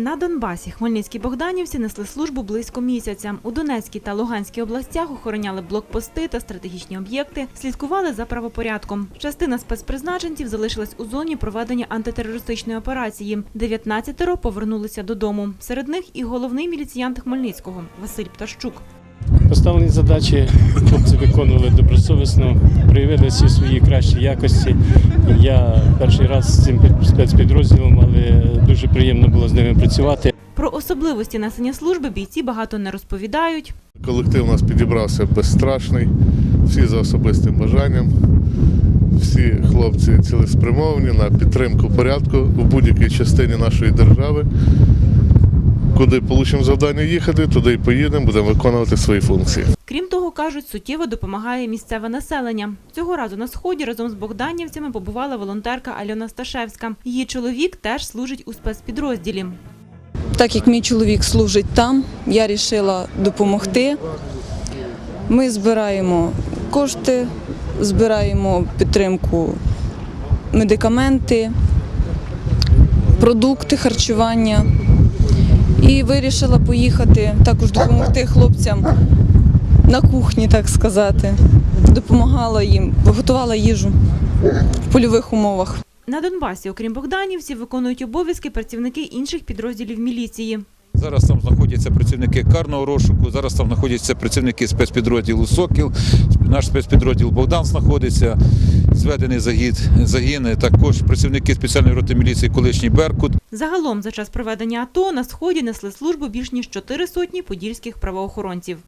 На Донбасі хмельницькі богданівці несли службу близько місяця. У Донецькій та Луганській областях охороняли блокпости та стратегічні об'єкти, слідкували за правопорядком. Частина спецпризначенців залишилась у зоні проведення антитерористичної операції. 19 повернулися додому. Серед них і головний міліціянт Хмельницького Василь Пташчук. Поставлені задачі хлопці виконували добросовісно, проявили всі свої кращі якості. Я перший раз з цим спецпідрозділом, але дуже приємно було з ними працювати. Про особливості несення служби бійці багато не розповідають. Колектив у нас підібрався безстрашний, всі за особистим бажанням. Всі хлопці цілеспрямовані на підтримку порядку у будь-якій частині нашої держави. Куди получимо завдання їхати, туди і поїдемо, будемо виконувати свої функції. Крім того, кажуть, суттєво допомагає місцеве населення. Цього разу на сході разом з богданівцями побувала волонтерка Альона Сташевська. Її чоловік теж служить у спецпідрозділі. Так як мій чоловік служить там, я вирішила допомогти. Ми збираємо кошти, збираємо підтримку, медикаменти, продукти харчування. І вирішила поїхати також допомогти хлопцям на кухні, так сказати. Допомагала їм, готувала їжу в польових умовах. На Донбасі, окрім богданівців, виконують обов'язки працівники інших підрозділів міліції. Зараз там знаходяться працівники карного розшуку, зараз там знаходяться працівники спецпідрозділу Сокіл, наш спецпідрозділ Богдан знаходиться, зведений загід, загін, також працівники спеціальної роти міліції колишній Беркут. Загалом за час проведення АТО на сході несли службу більш ніж чотири сотні подільських правоохоронців.